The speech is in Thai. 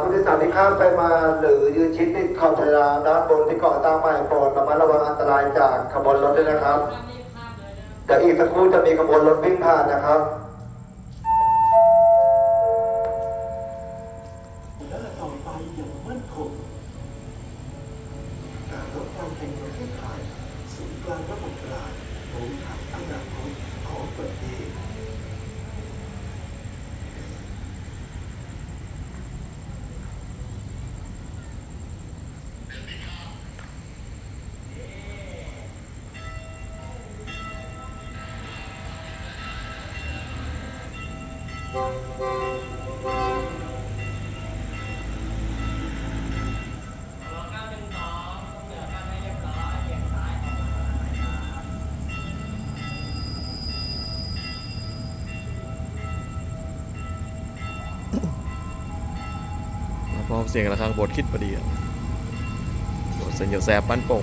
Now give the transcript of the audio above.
ผู้โดยสารที่ข้ามไปมา หรือยืนชิดติดขอบทางด้านบนที่เกาะตามใหม่โปรดระมัดระวังอันตรายจากขบวนรถด้วยนะครับเดี๋ยวอีกสักครู่จะมีขบวนรถวิ่งผ่านนะครับและต่อไปอย่างมั่นคงการรถไฟแห่งประเทศไทยศูนย์กลางระบบรางบริหารอนาคตของประเทศ พร้อมเสียงระฆังบทคิดพอดีบทเสียงแสบปั้นโป่ง